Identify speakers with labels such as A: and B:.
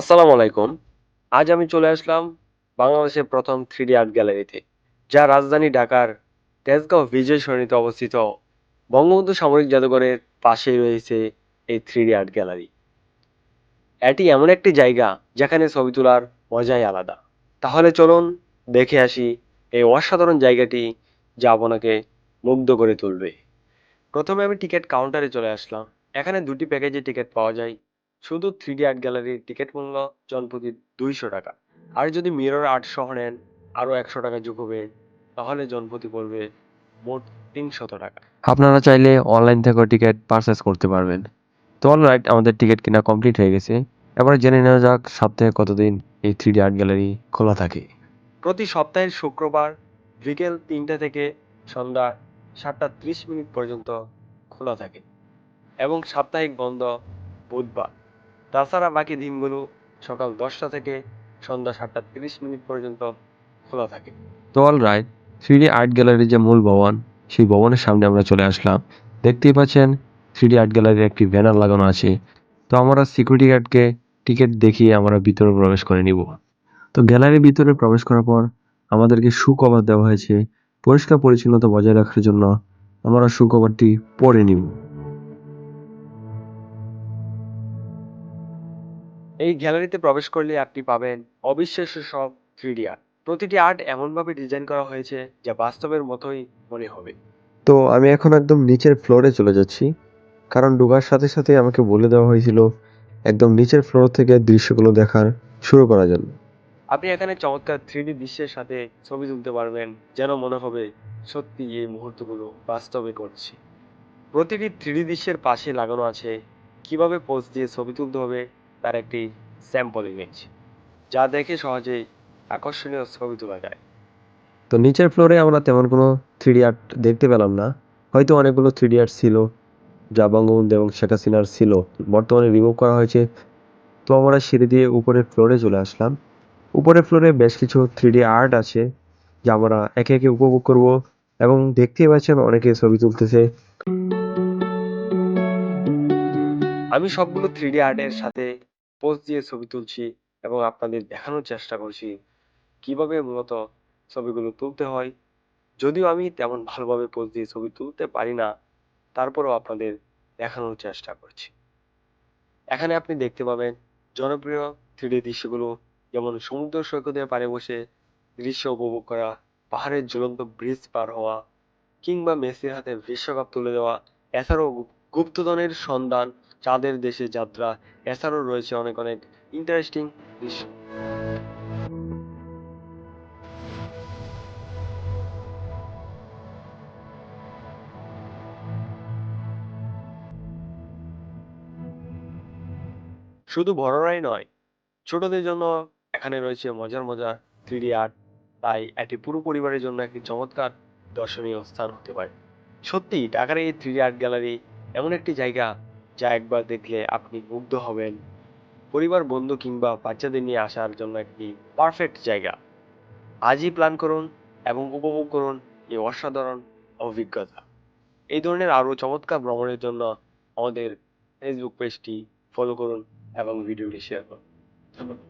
A: আসসালামু আলাইকুম। আজ আমি চলে আসলাম বাংলাদেশের প্রথম থ্রিডি আর্ট গ্যালারিতে, যা রাজধানী ঢাকার তেজগাঁও বিজয় সরণিতে অবস্থিত। বঙ্গবন্ধু সামরিক জাদুঘরের পাশেই রয়েছে এই থ্রিডি আর্ট গ্যালারি। এটি এমন একটি জায়গা যেখানে ছবি তোলার মজাই আলাদা। তাহলে চলুন দেখে আসি এই অসাধারণ জায়গাটি যা আপনাকে মুগ্ধ করে তুলবে। প্রথমে আমি টিকিট কাউন্টারে চলে আসলাম। এখানে দুটি প্যাকেজে টিকিট পাওয়া যায়। শুধু থ্রিডি আর্ট গ্যালারির টিকিট মূল্য জনপ্রতি দুইশো টাকা। আর যদি মিরর আর্ট সহ নেন আরও একশো টাকা যোগ হবে তাহলে জনপ্রতি পড়বে মোট তিনশত টাকা।
B: আপনারা চাইলে অনলাইন থেকেও টিকিট পারচেস করতে পারবেন। তো অলরাইট আমাদের টিকিট কেনা কমপ্লিট হয়ে গেছে। এবার জেনে নেওয়া যাক সপ্তাহে কতদিন এই থ্রি আর্ট গ্যালারি খোলা থাকে।
A: প্রতি সপ্তাহের শুক্রবার বিকেল তিনটা থেকে সন্ধ্যা সাতটা ত্রিশ মিনিট পর্যন্ত খোলা থাকে। এবং সাপ্তাহিক বন্ধ বুধবার। তাছাড়া বাকি দিনগুলো সকাল দশটা থেকে সন্ধ্যা সাতটা তিরিশ মিনিট পর্যন্ত খোলা থাকে।
B: তো অলরাইট থ্রি আর্ট গ্যালারির যে মূল ভবন, সেই ভবনের সামনে আমরা চলে আসলাম। দেখতেই পাচ্ছেন থ্রি আর্ট গ্যালারির একটি ব্যানার লাগানো আছে। তো আমরা সিকিউরিটি গার্ডকে টিকিট দেখিয়ে আমরা ভিতরে প্রবেশ করে নিব। তো গ্যালারির ভিতরে প্রবেশ করার পর আমাদেরকে শু কভার দেওয়া হয়েছে। পরিষ্কার পরিচ্ছন্নতা বজায় রাখার জন্য আমরা শু কভারটি পরে নিব।
A: এই গ্যালারিতে প্রবেশ করলে আপনি পাবেন অবিশ্বাস্য সব থ্রিডি আর্ট প্রতিটি আর্ট এমনভাবে ডিজাইন করা হয়েছে যা বাস্তবের মতোই মনে হবে।
B: তো আমি এখন একদম নিচের ফ্লোরে চলে যাচ্ছি। কারণ ডুবার সাথে সাথে আমাকে বলে দেওয়া হয়েছিল একদম নিচের ফ্লোর থেকে দৃশ্যগুলো দেখার শুরু করার জন্য।
A: আপনি এখানে চমৎকার থ্রিডি দৃশ্যের সাথে ছবি তুলতে পারবেন যেন মনে হবে সত্যি এই মুহূর্তগুলো বাস্তবে করছি। প্রতিটি থ্রিডি দৃশ্যের পাশে লাগানো আছে। কীভাবে পোজ দিয়ে ছবি তুলতে হবে তার একটি স্যাম্পল ইমেজ যা দেখে সহজেই আকর্ষণীয় ছবি তোলা যায়।
B: তো নিচের ফ্লোরে আমরা তেমন কোনো থ্রিডি আর্ট দেখতে পেলাম না। হয়তো অনেকগুলো থ্রিডি আর্ট ছিল যা বঙ্গবন্ধু এবং শেখ হাসিনার ছিল। বর্তমানে রিমুভ করা হয়েছে। তো আমরা সিঁড়ি দিয়ে উপরের ফ্লোরে চলে আসলাম। উপরের ফ্লোরে বেশ কিছু থ্রিডি আর্ট আছে যা আমরা একে একে উপভোগ করব এবং দেখতেই পাচ্ছেন অনেকে ছবি তুলতেছে।
A: আমি সবগুলো থ্রিডি আর্টের সাথে পোজ দিয়ে ছবি তুলছি এবং আপনাদের দেখানোর চেষ্টা করছি কীভাবে মূলত ছবিগুলো তুলতে হয়। যদিও আমি তেমন ভালোভাবে পোজ দিয়ে ছবি তুলতে পারি না, তারপরেও আপনাদের দেখানোর চেষ্টা করছি। এখানে আপনি দেখতে পাবেন জনপ্রিয় থ্রিডি দৃশ্যগুলো, যেমন সমুদ্র সৈকতের পাড়ে বসে দৃশ্য উপভোগ করা, পাহাড়ের ঝুলন্ত ব্রিজ পার হওয়া, কিংবা মেসির হাতে বিশ্বকাপ তুলে দেওয়া, এছাড়াও গুপ্তধনের সন্ধান চাঁদের দেশে যাত্রা, এছাড়াও রয়েছে অনেক অনেক ইন্টারেস্টিং শুধু বড়রাই নয়, ছোটদের জন্য এখানে রয়েছে মজার মজার থ্রিডি আর্ট তাই এটি পুরো পরিবারের জন্য একটি চমৎকার দর্শনীয় স্থান হতে পারে। সত্যি ঢাকার এই থ্রিডি আর্ট গ্যালারি এমন একটি জায়গা যা একবার দেখলে আপনি মুগ্ধ হবেন। পরিবার, বন্ধু কিংবা বাচ্চাদের নিয়ে আসার জন্য একটি পারফেক্ট জায়গা। আজই প্ল্যান করুন এবং উপভোগ করুন এই অসাধারণ অভিজ্ঞতা। এই ধরনের আরও চমৎকার ভ্রমণের জন্য আমাদের ফেসবুক পেজটি ফলো করুন এবং ভিডিওটি শেয়ার করুন। ধন্যবাদ।